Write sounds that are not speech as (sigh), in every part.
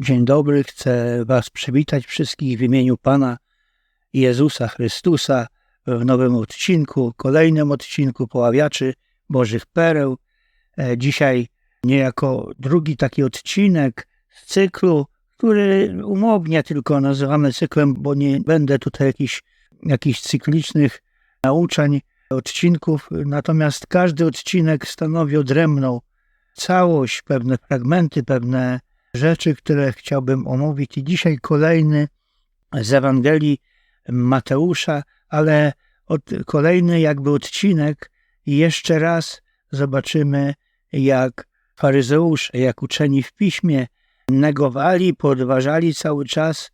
Dzień dobry, chcę Was przywitać wszystkich w imieniu Pana Jezusa Chrystusa w nowym odcinku, kolejnym odcinku Poławiaczy Bożych Pereł. E, Dzisiaj niejako drugi taki odcinek z cyklu, który umownie tylko nazywamy cyklem, bo nie będę tutaj jakichś, jakichś cyklicznych nauczań, odcinków, natomiast każdy odcinek stanowi odrębną całość, pewne fragmenty, pewne rzeczy, które chciałbym omówić. I dzisiaj kolejny z Ewangelii Mateusza, ale od, kolejny jakby odcinek i jeszcze raz zobaczymy, jak faryzeusze, jak uczeni w piśmie negowali, podważali cały czas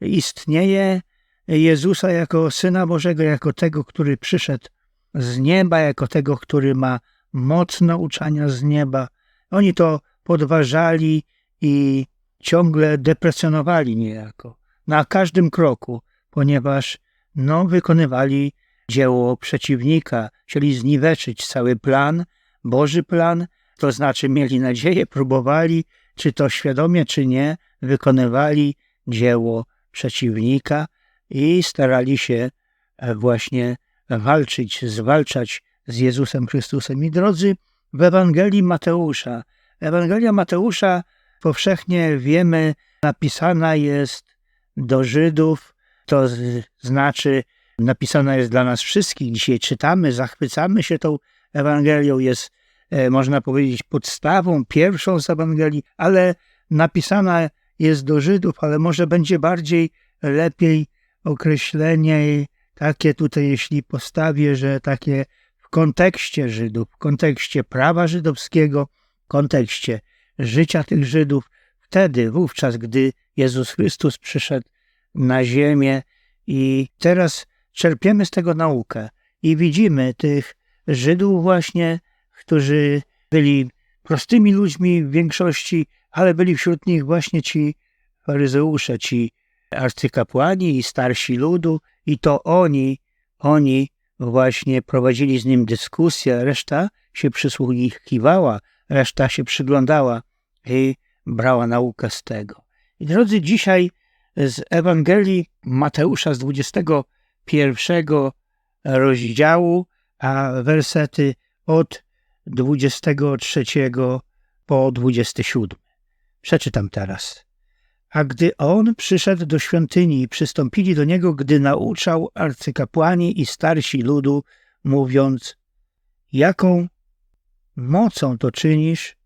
istnieje Jezusa jako Syna Bożego, jako tego, który przyszedł z nieba, jako tego, który ma moc nauczania z nieba. Oni to podważali i ciągle deprecjonowali niejako na każdym kroku, ponieważ no, wykonywali dzieło przeciwnika, chcieli zniweczyć cały plan, Boży plan, to znaczy mieli nadzieję, próbowali, czy to świadomie, czy nie, wykonywali dzieło przeciwnika i starali się właśnie walczyć, zwalczać z Jezusem Chrystusem. I drodzy, w Ewangelii Mateusza, Ewangelia Mateusza powszechnie wiemy, napisana jest do Żydów, to znaczy napisana jest dla nas wszystkich. Dzisiaj czytamy, zachwycamy się tą Ewangelią, jest, e, można powiedzieć, podstawą pierwszą z Ewangelii, ale napisana jest do Żydów, ale może będzie bardziej, lepiej określenie takie tutaj, jeśli postawię, że takie w kontekście Żydów, w kontekście prawa żydowskiego, w kontekście życia tych Żydów, wtedy, wówczas, gdy Jezus Chrystus przyszedł na ziemię. I teraz czerpiemy z tego naukę i widzimy tych Żydów właśnie, którzy byli prostymi ludźmi w większości, ale byli wśród nich właśnie ci faryzeusze, ci arcykapłani i starsi ludu. I to oni, oni właśnie prowadzili z nim dyskusję, reszta się przysłuchiwała, reszta się przyglądała i brała naukę z tego. I drodzy, dzisiaj z Ewangelii Mateusza z 21 rozdziału, a wersety od 23 po 27. Przeczytam teraz. A gdy on przyszedł do świątyni, przystąpili do niego, gdy nauczał arcykapłani i starsi ludu, mówiąc: Jaką mocą to czynisz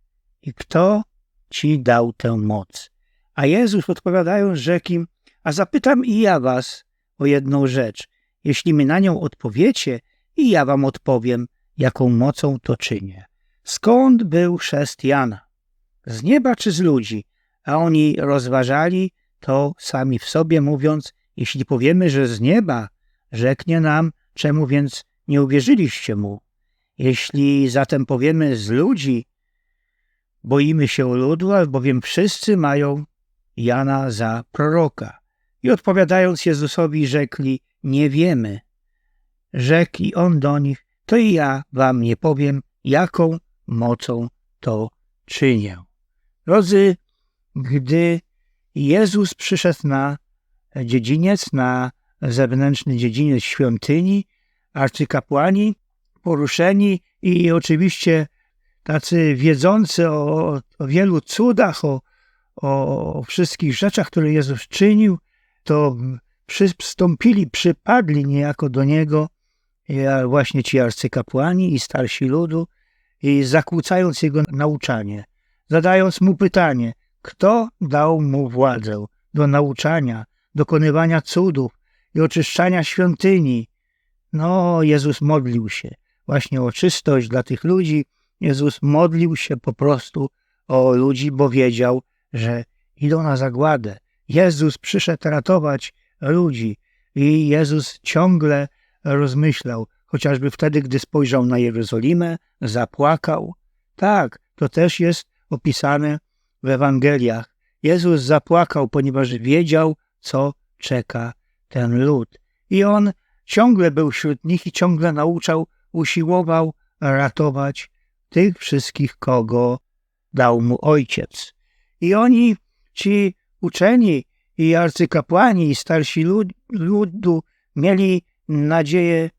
i kto ci dał tę moc? A Jezus odpowiadając rzekł im: A zapytam i ja was o jedną rzecz. Jeśli mi na nią odpowiecie, i ja wam odpowiem, jaką mocą to czynię. Skąd był chrzest Jana? Z nieba czy z ludzi? A oni rozważali to sami w sobie, mówiąc, jeśli powiemy, że z nieba, rzeknie nam, czemu więc nie uwierzyliście mu? Jeśli zatem powiemy z ludzi, boimy się ludu, albowiem wszyscy mają Jana za proroka. I odpowiadając Jezusowi, rzekli, nie wiemy. Rzekł on do nich, to i ja wam nie powiem, jaką mocą to czynię. Drodzy, gdy Jezus przyszedł na dziedziniec, na zewnętrzny dziedziniec świątyni, arcykapłani poruszeni i oczywiście tacy wiedzący o, o wielu cudach, o, o wszystkich rzeczach, które Jezus czynił, to przystąpili, przypadli niejako do Niego właśnie ci arcykapłani i starsi ludu i zakłócając Jego nauczanie, zadając Mu pytanie, kto dał Mu władzę do nauczania, dokonywania cudów i oczyszczania świątyni. No, Jezus modlił się właśnie o czystość dla tych ludzi. Jezus modlił się po prostu o ludzi, bo wiedział, że idą na zagładę. Jezus przyszedł ratować ludzi i Jezus ciągle rozmyślał, chociażby wtedy, gdy spojrzał na Jerozolimę, zapłakał. Tak, to też jest opisane w Ewangeliach. Jezus zapłakał, ponieważ wiedział, co czeka ten lud. I on ciągle był wśród nich i ciągle nauczał, usiłował ratować tych wszystkich, kogo dał mu ojciec. I oni ci uczeni i arcykapłani i starsi lud, ludu mieli nadzieję,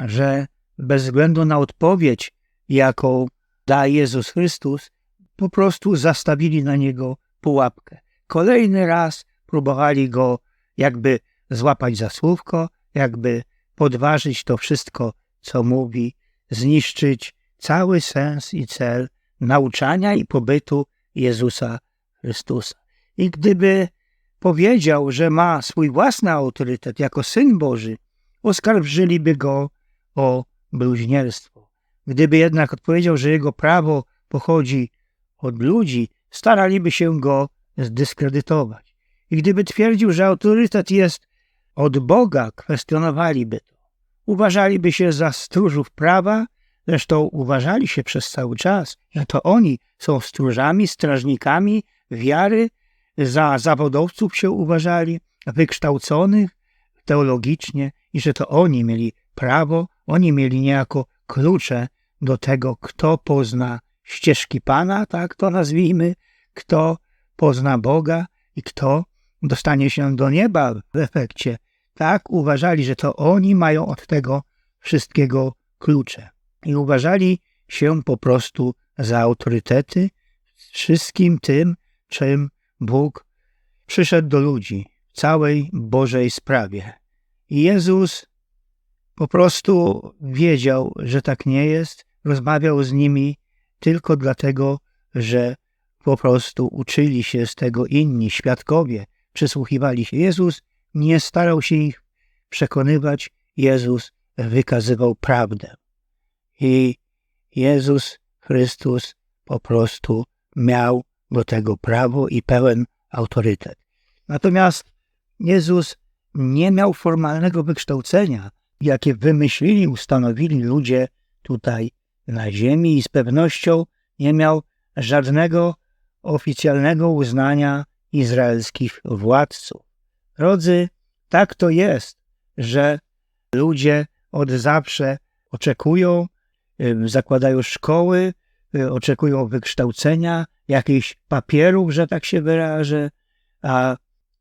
że bez względu na odpowiedź, jaką da Jezus Chrystus, po prostu zastawili na niego pułapkę. Kolejny raz próbowali go jakby złapać za słówko, jakby podważyć to wszystko, co mówi, zniszczyć cały sens i cel nauczania i pobytu Jezusa Chrystusa. I gdyby powiedział, że ma swój własny autorytet jako Syn Boży, oskarżyliby go o bluźnierstwo. Gdyby jednak odpowiedział, że jego prawo pochodzi od ludzi, staraliby się go zdyskredytować. I gdyby twierdził, że autorytet jest od Boga, kwestionowaliby to. Uważaliby się za stróżów prawa, zresztą uważali się przez cały czas, że to oni są stróżami, strażnikami wiary, za zawodowców się uważali, wykształconych teologicznie i że to oni mieli prawo, oni mieli niejako klucze do tego, kto pozna ścieżki Pana, tak to nazwijmy, kto pozna Boga i kto dostanie się do nieba w efekcie. Tak uważali, że to oni mają od tego wszystkiego klucze. I uważali się po prostu za autorytety wszystkim tym, czym Bóg przyszedł do ludzi w całej Bożej sprawie. I Jezus po prostu wiedział, że tak nie jest, rozmawiał z nimi tylko dlatego, że po prostu uczyli się z tego inni świadkowie, przysłuchiwali się. Jezus nie starał się ich przekonywać, Jezus wykazywał prawdę. I Jezus Chrystus po prostu miał do tego prawo i pełen autorytet. Natomiast Jezus nie miał formalnego wykształcenia, jakie wymyślili, ustanowili ludzie tutaj na ziemi i z pewnością nie miał żadnego oficjalnego uznania izraelskich władców. Rodzy, tak to jest, że ludzie od zawsze oczekują, zakładają szkoły, y, oczekują wykształcenia, jakichś papierów, że tak się wyrażę, a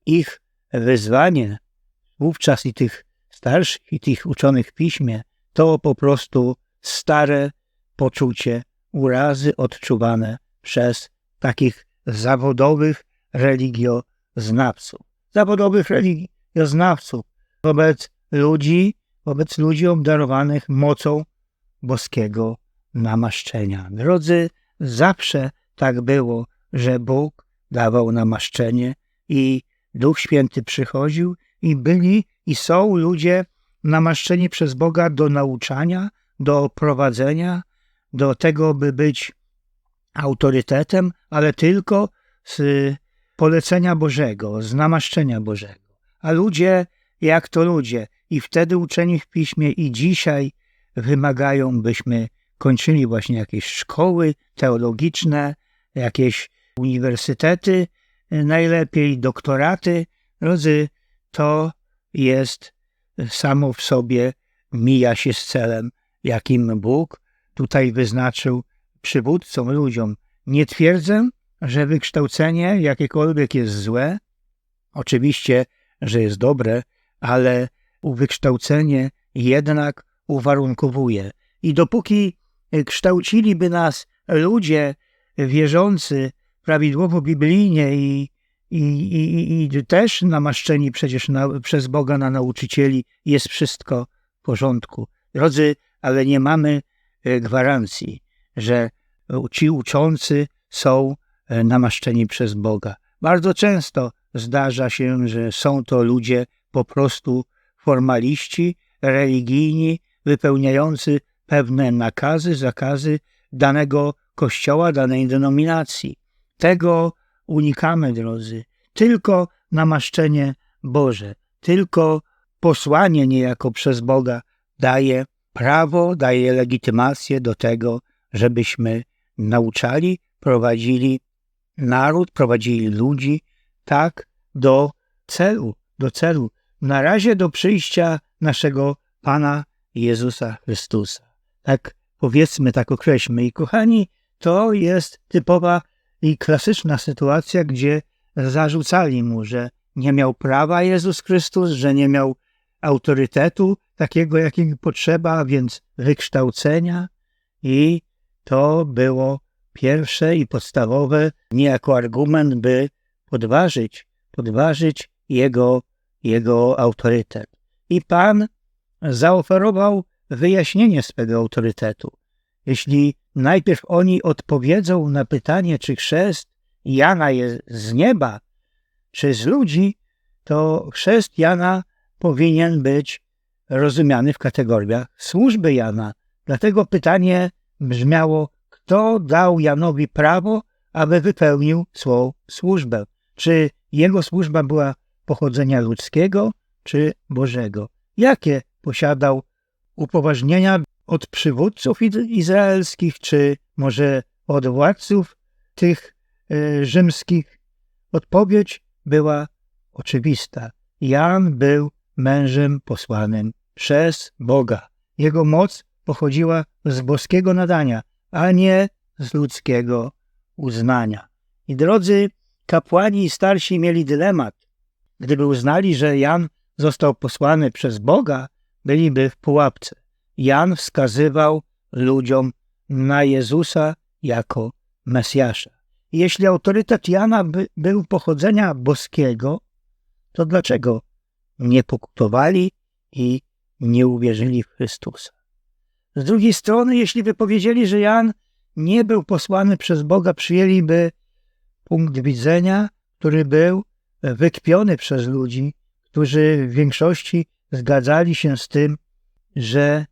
ich wyzwanie wówczas i tych starszych, i tych uczonych w piśmie, to po prostu stare poczucie urazy odczuwane przez takich zawodowych religioznawców. Zawodowych religioznawców wobec ludzi, wobec ludzi obdarowanych mocą boskiego namaszczenia. Drodzy, zawsze tak było, że Bóg dawał namaszczenie i Duch Święty przychodził i byli i są ludzie namaszczeni przez Boga do nauczania, do prowadzenia, do tego, by być autorytetem, ale tylko z polecenia Bożego, z namaszczenia Bożego. A ludzie, jak to ludzie, i wtedy uczeni w piśmie, i dzisiaj wymagają, byśmy kończyli właśnie jakieś szkoły teologiczne, jakieś uniwersytety, najlepiej doktoraty. Drodzy, to jest samo w sobie, mija się z celem, jakim Bóg tutaj wyznaczył przywódcom, ludziom. Nie twierdzę, że wykształcenie jakiekolwiek jest złe. Oczywiście, że jest dobre, ale wykształcenie jednak uwarunkowuje. I dopóki kształciliby nas ludzie wierzący prawidłowo biblijnie i, i, i, i też namaszczeni przecież na, przez Boga na nauczycieli, jest wszystko w porządku. Drodzy, ale nie mamy e, gwarancji, że ci uczący są e, namaszczeni przez Boga. Bardzo często zdarza się, że są to ludzie po prostu formaliści, religijni, wypełniający pewne nakazy, zakazy danego kościoła, danej denominacji. Tego unikamy, drodzy. Tylko namaszczenie Boże, tylko posłanie niejako przez Boga daje prawo, daje legitymację do tego, żebyśmy nauczali, prowadzili naród, prowadzili ludzi tak do celu, do celu. Na razie do przyjścia naszego Pana Jezusa Chrystusa. Tak powiedzmy, tak określmy. I kochani, to jest typowa i klasyczna sytuacja, gdzie zarzucali mu, że nie miał prawa Jezus Chrystus, że nie miał autorytetu takiego, jakiego potrzeba, więc wykształcenia i to było pierwsze i podstawowe niejako argument, by podważyć, podważyć jego, jego autorytet. I Pan zaoferował wyjaśnienie swego autorytetu. Jeśli najpierw oni odpowiedzą na pytanie, czy chrzest Jana jest z nieba, czy z ludzi, to chrzest Jana powinien być rozumiany w kategoriach służby Jana. Dlatego pytanie brzmiało, kto dał Janowi prawo, aby wypełnił swą służbę? Czy jego służba była pochodzenia ludzkiego, czy Bożego? Jakie posiadał upoważnienia od przywódców izraelskich, czy może od władców tych y, rzymskich? Odpowiedź była oczywista. Jan był mężem posłanym przez Boga. Jego moc pochodziła z boskiego nadania, a nie z ludzkiego uznania. I drodzy kapłani i starsi mieli dylemat. Gdyby uznali, że Jan został posłany przez Boga, byliby w pułapce. Jan wskazywał ludziom na Jezusa jako Mesjasza. Jeśli autorytet Jana by, był pochodzenia boskiego, to dlaczego nie pokutowali i nie uwierzyli w Chrystusa? Z drugiej strony, jeśli wypowiedzieli, że Jan nie był posłany przez Boga, przyjęliby punkt widzenia, który był wykpiony przez ludzi, którzy w większości zgadzali się z tym, że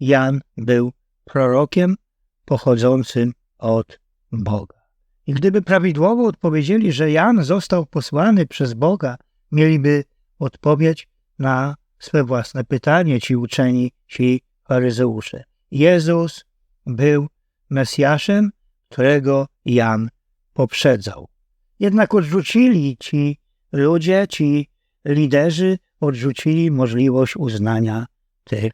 Jan był prorokiem pochodzącym od Boga. I gdyby prawidłowo odpowiedzieli, że Jan został posłany przez Boga, mieliby odpowiedź na swe własne pytanie, ci uczeni, ci faryzeusze. Jezus był Mesjaszem, którego Jan poprzedzał. Jednak odrzucili ci ludzie, ci liderzy, odrzucili możliwość uznania tych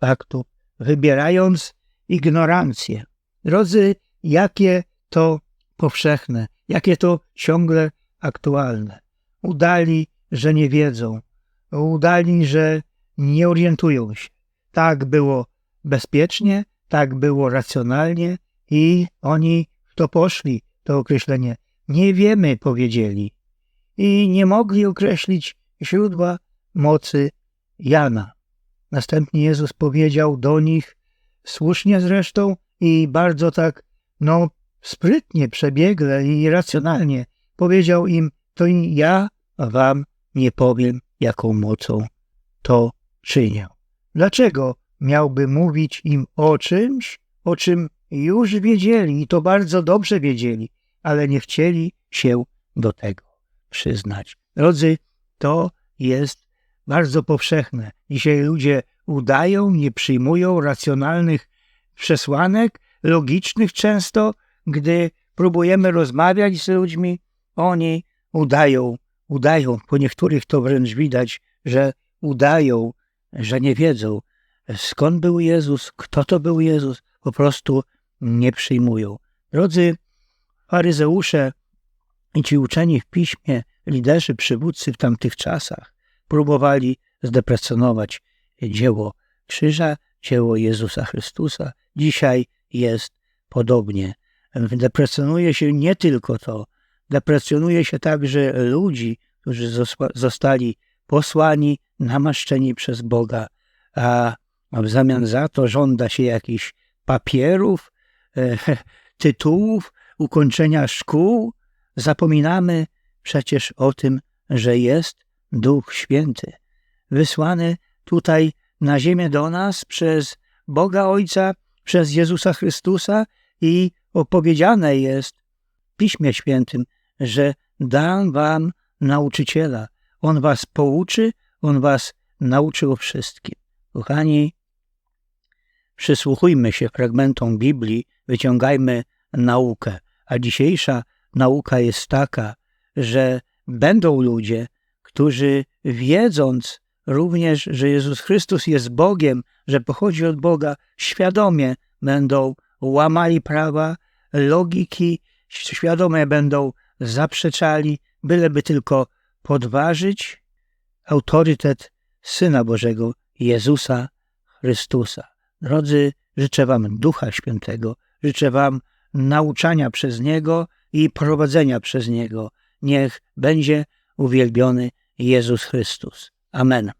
faktów, wybierając ignorancję. Drodzy, jakie to powszechne, jakie to ciągle aktualne. Udali, że nie wiedzą, udali, że nie orientują się. Tak było bezpiecznie, tak było racjonalnie i oni to poszli, to określenie. Nie wiemy, powiedzieli. I nie mogli określić źródła mocy Jana. Następnie Jezus powiedział do nich, słusznie zresztą i bardzo tak, no, sprytnie, przebiegle i racjonalnie, powiedział im, to i ja wam nie powiem, jaką mocą to czynię. Dlaczego miałby mówić im o czymś, o czym już wiedzieli i to bardzo dobrze wiedzieli, ale nie chcieli się do tego przyznać. Drodzy, to jest bardzo powszechne. Dzisiaj ludzie udają, nie przyjmują racjonalnych przesłanek, logicznych często, gdy próbujemy rozmawiać z ludźmi, oni udają, udają, po niektórych to wręcz widać, że udają, że nie wiedzą, skąd był Jezus, kto to był Jezus, po prostu nie przyjmują. Drodzy faryzeusze i ci uczeni w piśmie, liderzy, przywódcy w tamtych czasach, próbowali zdeprecjonować dzieło krzyża, dzieło Jezusa Chrystusa. Dzisiaj jest podobnie. Deprecjonuje się nie tylko to, deprecjonuje się także ludzi, którzy zostali posłani, namaszczeni przez Boga, a w zamian za to żąda się jakichś papierów, e, (laughs) tytułów, ukończenia szkół. Zapominamy przecież o tym, że jest Duch Święty, wysłany tutaj na ziemię do nas przez Boga Ojca, przez Jezusa Chrystusa i opowiedziane jest w Piśmie Świętym, że dam wam nauczyciela. On was pouczy, on was nauczy o wszystkim. Kochani, przysłuchujmy się fragmentom Biblii, wyciągajmy naukę. A dzisiejsza nauka jest taka, że będą ludzie, którzy wiedząc również, że Jezus Chrystus jest Bogiem, że pochodzi od Boga, świadomie będą łamali prawa, logiki, świadomie będą zaprzeczali, byleby tylko podważyć autorytet Syna Bożego, Jezusa Chrystusa. Drodzy, życzę Wam Ducha Świętego, życzę Wam nauczania przez Niego i prowadzenia przez Niego. Niech będzie uwielbiony Jezus Chrystus. Amen.